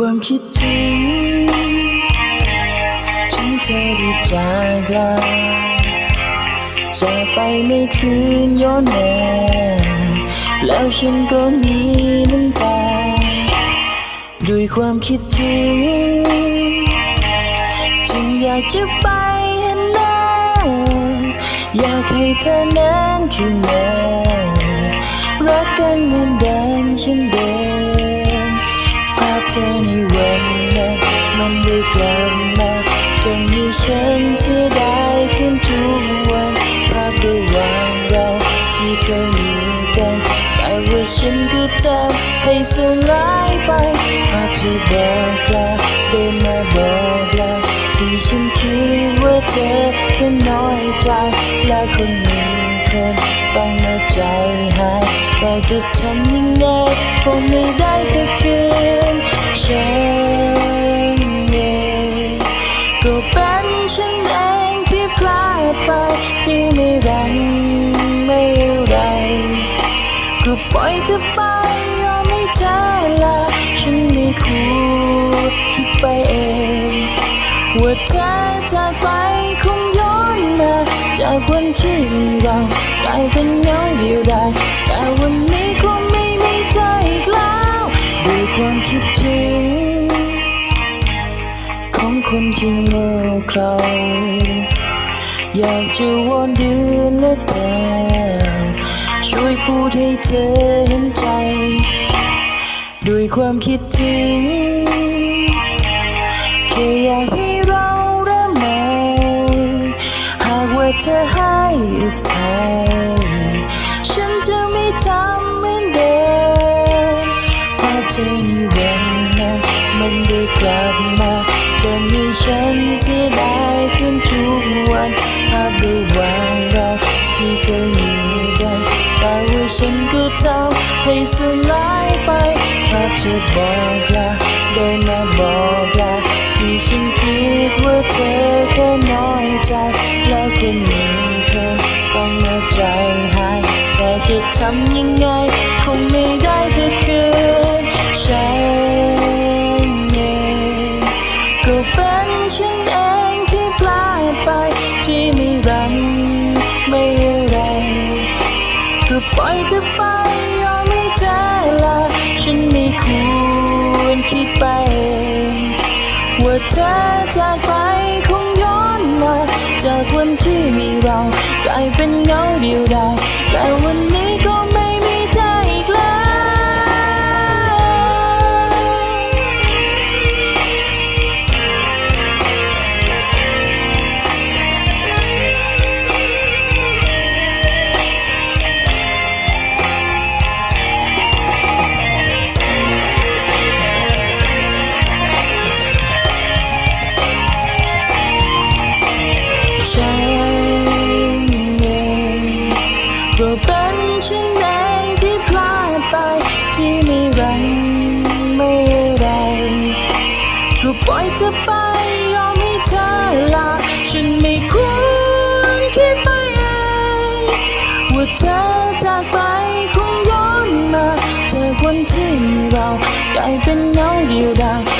ความคิดถึงถึงเธอที่จากไกลจากไปไม่คืนย้อนมาแล้วฉันก็มีน้ำตา ด้วยความคิดถึงจึงอยากจะไปเห็นหน้า อยากให้เธอนั้นขึ้นมารักกันเหมือนเดิมเช่นเดิม ภาพเธอในวันนั้นมันได้กลับมาจนมีฉันเสียดายขึ้นทุกวันภาพระหว่างเราที่เคยมีกันแต่ว่าฉันก็ทำให้สลายไปภาพที่บอกลาเดินมาบอกลาที่ฉันคิดว่าเธอแค่น้อยใจและคนมีคนฟังแล้วใจหายแต่จะทำยังไงคงไม่ได้เธอคืน ปล่อยเธอไปยอมให้เธอลาฉันไม่คูดคิดไปเองว่าเธอจากไปคงย้อนมาจากวันที่เรากลายเป็นเงาเดียวดายแต่วันนี้คงไม่มีเธออีกแล้วด้วยความคิดถึงของคนที่โง่เขลาอยากจะวอนเดือนและเธอ ช่วยพูดให้เธอเห็นใจ ด้วยความคิดถึงแค่อยากให้เราเริ่มใหม่หากว่าเธอให้อภัยฉันจะไม่ทำเหมือนเดิมภาพเธอในวันนั้นมันได้กลับมาจนมีฉันเสียดายขึ้นทุกวันภาพระหว่างเราที่เคยมีกันแต่ว่า ฉันก็ทำให้สลายไปภาพจะบอกลาได้มาบอกลาที่ฉันคิดว่าเธอแค่น้อยใจ แล้วก็มีคนต้องมาใจหายแต่จะทำยังไง ล่อยเธอไปยอมให้เธอละฉันไม่ควรคิดไป ว่าเธอจากไปคงย้อนมา จากวันที่มีเรากลายเป็นเงาเดียวดายแต่วันนี้ จะไปยอมให้เธอลาฉันไม่ควรคิดไปเองว่าเธอจากไปคงย้อนมาเจอคนที่เรากลายเป็นเงาเดียวดาย